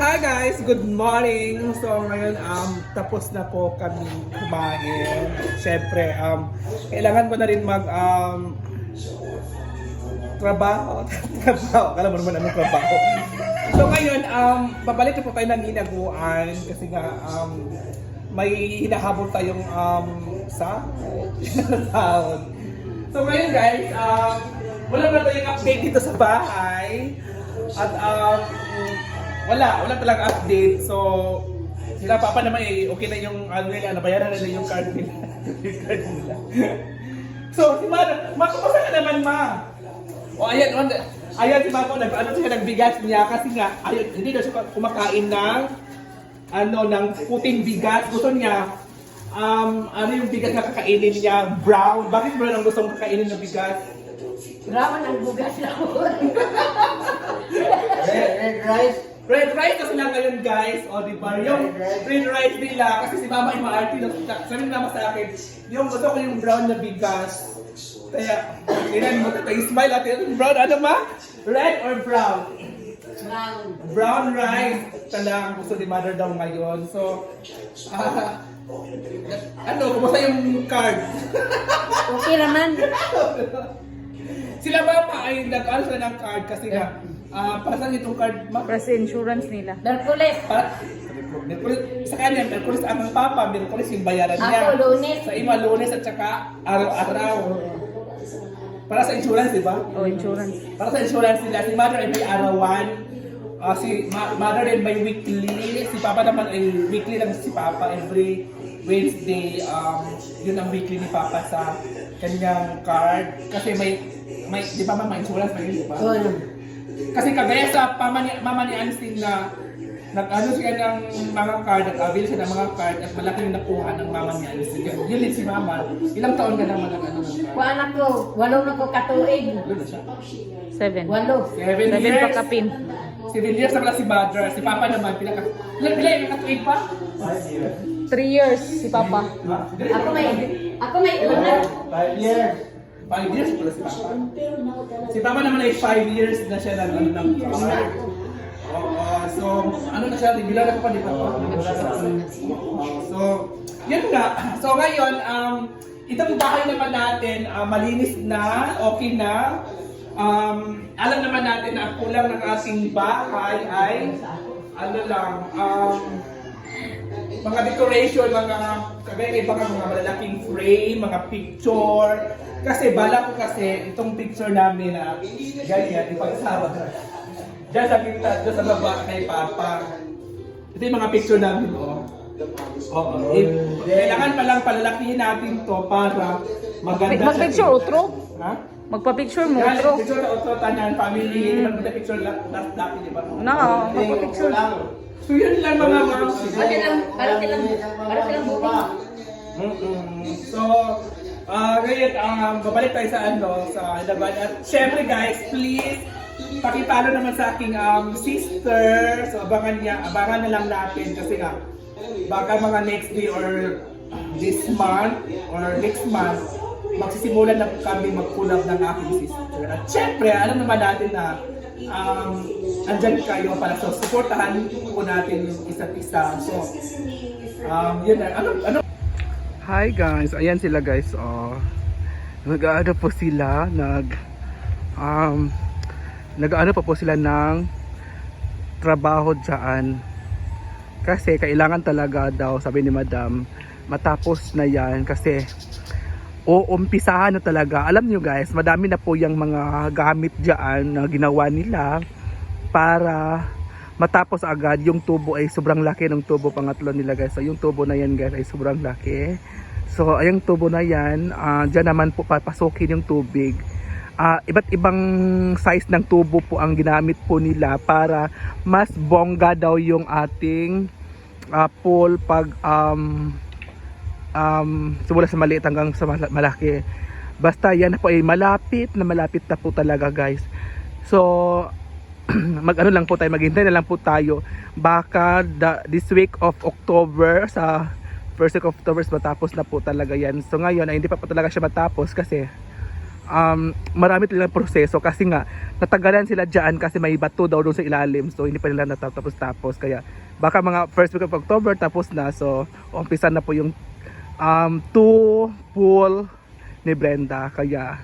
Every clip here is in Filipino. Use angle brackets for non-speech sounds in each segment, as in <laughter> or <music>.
Hi guys! Good morning! So ngayon um, tapos na po kami kumain. Siyempre, um, kailangan ko na rin mag um, trabaho. <laughs> trabaho. Alam mo naman anong trabaho. So ngayon, um, babalik po tayo ng hinaguan kasi nga um, may hinahabol tayong um, sa sahod. So ngayon guys, um, wala na tayong update dito sa bahay. At um, wala, wala talaga update. So, sila papa naman eh, okay na yung ano nila, nabayaran nila yung card nila. yung card nila. so, si Ma, Ma, kumusta ka naman, Ma? O, ayan, on, ayan si Mako, nag, ano siya, nagbigas niya kasi nga, ayun, hindi na siya kumakain ng, ano, ng puting bigas. Gusto niya, um, ano yung bigas na kakainin niya? Brown. Bakit brown ang gusto mong kakainin ng bigas? Raman ang bugas na. Red, red rice. Red rice kasi lang ngayon guys, o di ba? Yung red rice nila, kasi si mama ay maarte, sabi ni mama sa akin, yung gusto ko yung brown na bigas. Kaya, tinan mo, tayo smile at yung brown, ano ma? Red or brown? Brown. Brown rice talagang gusto ni mother daw ngayon. So, ah, ano, kumusta yung card? Okay naman. <laughs> Sila mama ay nag-ano sila ng card kasi nga, ah, para saan itong card, ma? Kasi insurance nila. Merkules. Para, Merkulis, sa kanya, Merkulis ang papa, Merkulis yung bayaran niya. Ako, Lunes. Sa ima, lunes at saka araw-araw. Para sa insurance, di ba? O, insurance. Para sa insurance nila, si mother ay may arawan. Ah, si ma- mother ay may weekly. Si papa naman ay weekly lang si papa. Every Wednesday, um, yun ang weekly ni papa sa kanyang card. Kasi may, may di ba mama, insurance pa yun, di ba? Oo. Kasi kagaya sa pama ni, mama ni Anistin na nag-ano siya ng mga card, nag-avail siya ng mga card at malaki yung nakuha ng mama ni Anistin. Yun yun din si mama. Ilang taon ka naman ang ano ng card? Kuha na ko. Walo na ko katuig. Na siya. Seven. Walo. Seven, Seven years. pa kapin. Seven years na pala si mother. Si papa naman, pinaka... Ilan pila yung katuig pa? Three years si Papa. Ako may, ako may una. Five years. Five years pala si papa. Si papa naman ay five years na siya ng ano ng card. Oo, so ano na siya, bilang na pa di ba? So, yun nga. So ngayon, um, itong bahay naman natin, ah, malinis na, okay na. Um, alam naman natin na ang kulang ng ating bahay ay ano lang, um, mga decoration, mga kagaya iba mga malalaking frame, mga picture. Kasi bala ko kasi itong picture namin na ganyan, ipagsama. Diyan sa kita, diyan sa baba kay Papa. Ito yung mga picture namin, oh. Oo. Eh, kailangan pa lang palalakihin natin to para maganda siya. Mag-picture outro. Ha? Magpa-picture mo Yan, outro. picture na outro, tanan, family, mm. picture last dati, di ba? Na, magpa-picture. So yun lang mga ma'am. Para silang, para silang, para silang. Mm-mm. So, ah ngayon, um, babalik tayo sa ano, sa Hadaban. At syempre guys, please, pakipalo naman sa aking um, sister. So, abangan niya, abangan na lang natin kasi nga, baka mga next day or this month or next month, magsisimulan na kami mag-collab ng aking sister. At syempre, alam naman natin na um, andyan kayo para so supportahan po natin isa't isa. So, um, yun na. Ano, ano Hi guys, ayan sila guys. Oh. Nag-aano po sila, nag um nag-aano pa po sila ng trabaho diyan. Kasi kailangan talaga daw, sabi ni Madam, matapos na 'yan kasi uumpisahan na talaga. Alam niyo guys, madami na po yung mga gamit diyan na ginawa nila para matapos agad yung tubo ay sobrang laki ng tubo pangatlo nila guys. So yung tubo na yan guys ay sobrang laki. So ayang tubo na yan, uh, dyan naman po papasukin yung tubig. Ah, iba't ibang size ng tubo po ang ginamit po nila para mas bongga daw yung ating ah, pool pag um, um, simula sa maliit hanggang sa mala- malaki. Basta yan po ay malapit na malapit na po talaga guys. So <clears throat> mag ano lang po tayo, maghintay na lang po tayo. Baka the, this week of October sa first week of October matapos na po talaga yan. So ngayon ay hindi pa po talaga siya matapos kasi um, marami nilang proseso kasi nga natagalan sila dyan kasi may bato daw doon sa ilalim. So hindi pa nila natatapos-tapos kaya baka mga first week of October tapos na. So umpisa na po yung um, two pool ni Brenda. Kaya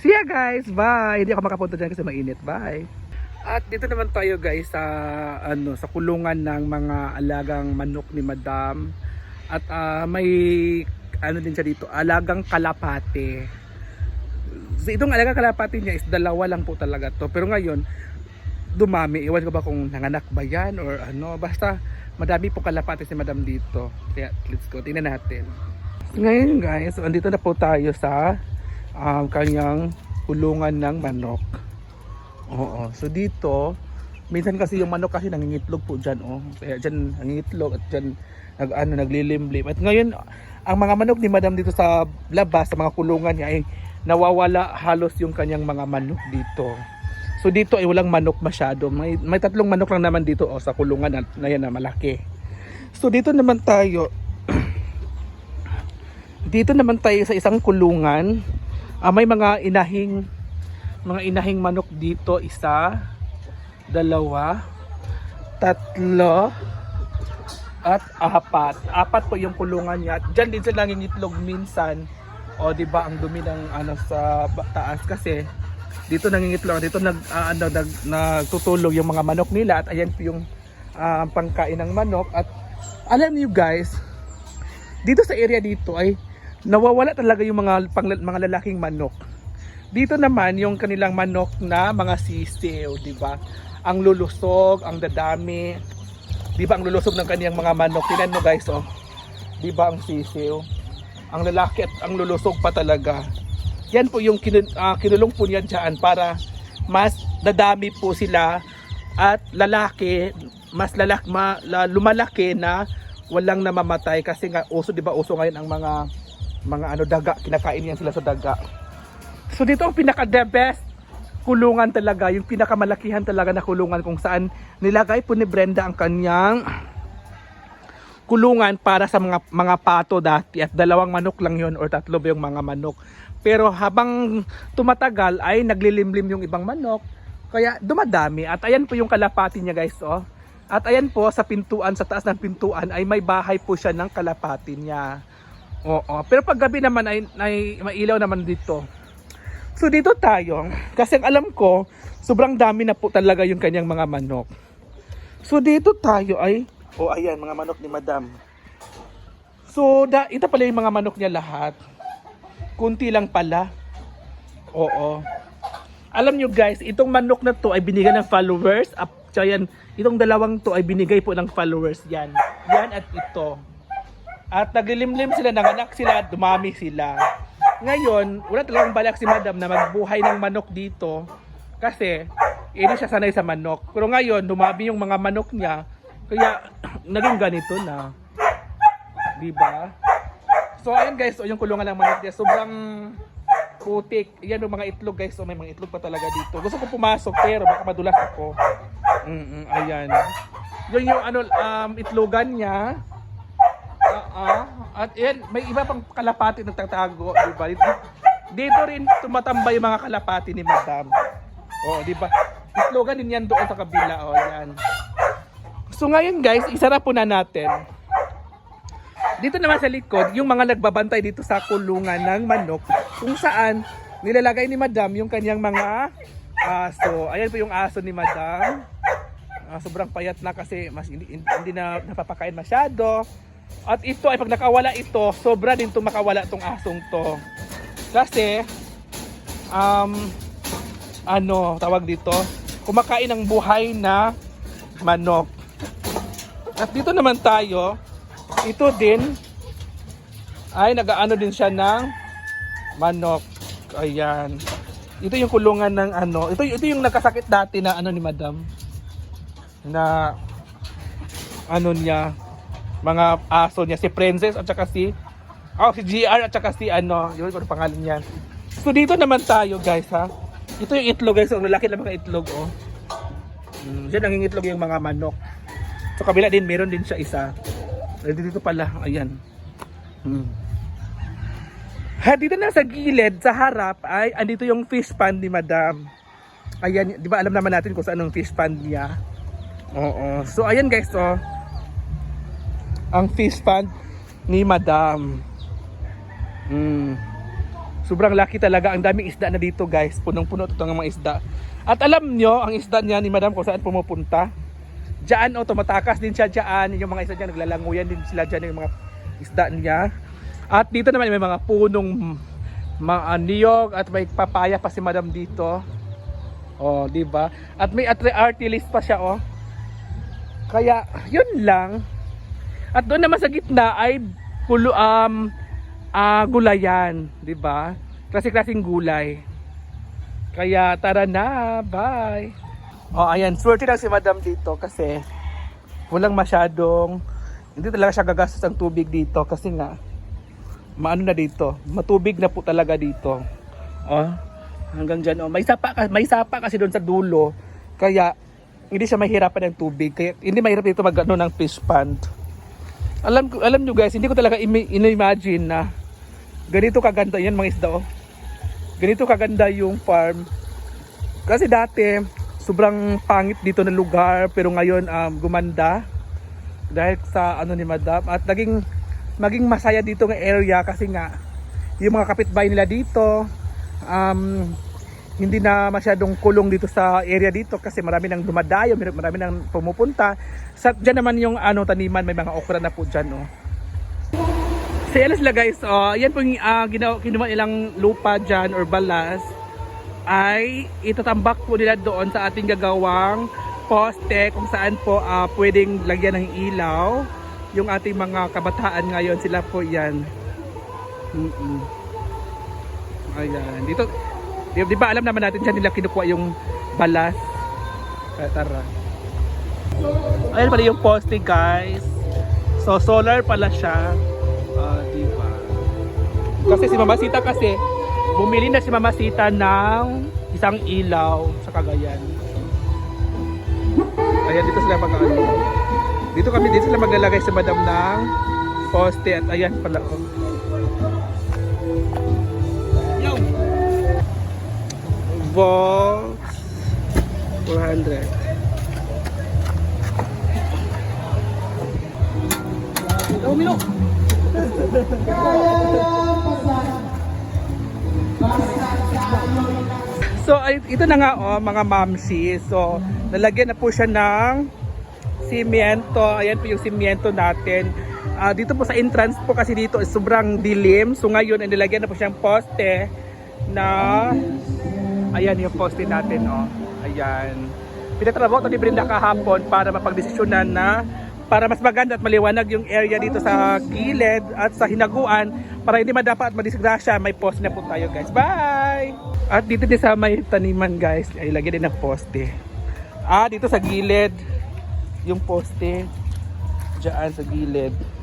see ya guys! Bye! Hindi ako makapunta dyan kasi mainit. Bye! At dito naman tayo guys sa ano sa kulungan ng mga alagang manok ni Madam at ah, may ano din siya dito alagang kalapate So, itong alaga kalapati niya is dalawa lang po talaga to. Pero ngayon, dumami. Iwan ko ba kung nanganak ba yan or ano. Basta, madami po kalapati si madam dito. Kaya, let's go. Tingnan natin. Ngayon guys, andito na po tayo sa um, kanyang kulungan ng manok. Oo. So dito, minsan kasi yung manok kasi nangingitlog po dyan. Oh. Kaya dyan nangingitlog at dyan nag, ano, naglilimlim. At ngayon, ang mga manok ni madam dito sa labas, sa mga kulungan niya ay nawawala halos yung kanyang mga manok dito. So dito ay walang manok masyado. May, may tatlong manok lang naman dito oh, sa kulungan na, na yan na malaki. So dito naman tayo. <clears throat> dito naman tayo sa isang kulungan. Ah, may mga inahing mga inahing manok dito. Isa, dalawa, tatlo, at apat. Apat po yung kulungan niya. At dyan din sila nangingitlog minsan. O di ba ang dumi ng ano sa taas kasi dito nangingitlog, dito nag ah, ano nag nagtutulog yung mga manok nila at ayan po yung ah, pangkain ng manok at alam niyo guys, dito sa area dito ay nawawala talaga yung mga pang, mga lalaking manok. Dito naman yung kanilang manok na mga sisiw, di ba? Ang lulusog, ang dadami. Di ba ang lulusog ng kaniyang mga manok? Tingnan mo guys, oh. Di ba ang sisiw? Ang lalaki at ang lulusog pa talaga. Yan po yung kinul- ah, kinulong po niya dyan para mas dadami po sila at lalaki, mas lalak, ma, la- lumalaki na walang namamatay kasi nga uso 'di ba uso ngayon ang mga mga ano daga kinakain yan sila sa daga. So dito ang pinaka the best kulungan talaga, yung pinakamalakihan talaga na kulungan kung saan nilagay po ni Brenda ang kanyang kulungan para sa mga mga pato dati at dalawang manok lang yon or tatlo ba yung mga manok. Pero habang tumatagal ay naglilimlim yung ibang manok kaya dumadami at ayan po yung kalapati niya guys oh. At ayan po sa pintuan sa taas ng pintuan ay may bahay po siya ng kalapati niya. Oo, pero pag gabi naman ay, ay mailaw naman dito. So dito tayo, kasi alam ko, sobrang dami na po talaga yung kanyang mga manok. So dito tayo ay, oh ayan, mga manok ni madam. So, da, ito pala yung mga manok niya lahat. Kunti lang pala. Oo. Alam nyo guys, itong manok na to ay binigay ng followers. So yan, itong dalawang to ay binigay po ng followers. Yan. Yan at ito. At naglilimlim sila, nanganak sila, dumami sila. Ngayon, wala talagang balak si madam na magbuhay ng manok dito. Kasi, hindi siya sanay sa manok. Pero ngayon, dumami yung mga manok niya. Kaya, <clears throat> naging ganito na. Di ba? So, ayan guys, so, yung kulungan ng manok niya, sobrang putik. Yan yung mga itlog guys, so may mga itlog pa talaga dito. Gusto ko pumasok pero baka madulas ako. Mm ayan. Yun yung ano, um, itlogan niya. Ah, At yan, may iba pang kalapati na tatago, di ba? Dito, rin tumatambay yung mga kalapati ni Madam. Oh, di ba? Itlogan din yan doon sa kabila, oh, yan. So ngayon guys, isara po na natin. Dito naman sa likod, yung mga nagbabantay dito sa kulungan ng manok, kung saan nilalagay ni Madam yung kanyang mga aso. Ayan po yung aso ni Madam. Ah, sobrang payat na kasi mas hindi, hindi na napapakain masyado. At ito ay pag nakawala ito, sobra din to makawala tong asong to. Kasi um ano, tawag dito, kumakain ng buhay na manok. At dito naman tayo, ito din ay nagaano din siya ng manok. Ayan. Ito yung kulungan ng ano, ito ito yung nagkasakit dati na ano ni Madam na ano niya mga aso niya si Princess at saka si oh si GR at saka si ano yun ano pangalan niyan so dito naman tayo guys ha ito yung itlog guys ang lalaki ng mga itlog oh mm, dyan nangingitlog yung mga manok sa kabila din meron din siya isa Eh, dito pala ayan hmm. Ha, dito na sa gilid, sa harap, ay andito yung fish pond ni Madam. Ayan, di ba alam naman natin kung saan ang fish pond niya? Oo. So, ayan guys, oh. Ang fish pond ni Madam. Mm. Sobrang laki talaga. Ang daming isda na dito guys. Punong-puno ito ng mga isda. At alam nyo, ang isda niya ni Madam kung saan pumupunta. Diyan, oh, tumatakas din siya diyan. Yung mga isda niya, naglalanguyan din sila diyan yung mga isda niya. At dito naman may mga punong mga niyog at may papaya pa si Madam dito. Oh, di ba? At may atre artilist pa siya, oh. Kaya, yun lang. At doon naman sa gitna ay pulo um ah, gulayan, 'di ba? Klase-klaseng gulay. Kaya tara na, bye. Oh, ayan, swerte lang si Madam dito kasi walang masyadong hindi talaga siya gagastos ng tubig dito kasi nga maano na dito, matubig na po talaga dito. Oh, hanggang diyan oh. May sapa may sapa kasi doon sa dulo. Kaya hindi siya mahirapan ng tubig. Kaya hindi mahirap dito mag ano, ng fish pond. Alam ko alam nyo guys, hindi ko talaga in-imagine na ganito kaganda yan mga isda oh. Ganito kaganda yung farm. Kasi dati sobrang pangit dito na lugar pero ngayon um, gumanda dahil sa ano ni Madam at naging maging masaya dito ng area kasi nga yung mga kapitbahay nila dito um, hindi na masyadong kulong dito sa area dito kasi marami nang dumadayo, mar- marami nang pumupunta. Sa diyan naman yung ano taniman, may mga okra na po diyan, oh. Sa so, sila guys, oh, yan po uh, ginawa, kinuha nilang lupa diyan or balas ay itatambak po nila doon sa ating gagawang poste kung saan po ah, pwedeng lagyan ng ilaw yung ating mga kabataan ngayon sila po yan Mm-mm. ayan dito di, di ba alam naman natin dyan nila kinukuha yung balas Kaya tara ayan pala yung poste guys so solar pala siya Ah, di ba kasi si Mamasita kasi bumili na si Mamasita ng isang ilaw sa Cagayan. Ayan, dito sila mag. Dito kami, dito sila maglalagay sa madam ng poste at ayan pala. Oh. Volts 400. Oh, Milo! So ito na nga oh, mga mamsi. So nalagyan na po siya ng simyento. Ayan po yung simyento natin. Ah, dito po sa entrance po kasi dito sobrang dilim. So ngayon ay nilagyan na po siyang poste na ayan yung poste natin oh. Ayan. Pinatrabaho to ni Brenda kahapon para mapagdesisyonan na para mas maganda at maliwanag yung area dito sa gilid at sa hinaguan para hindi madapa at madisgrasya. May poste na po tayo guys. Bye! At dito din sa may taniman guys. Ay lagyan din ng poste. Ah dito sa gilid. Yung poste. Dyan sa gilid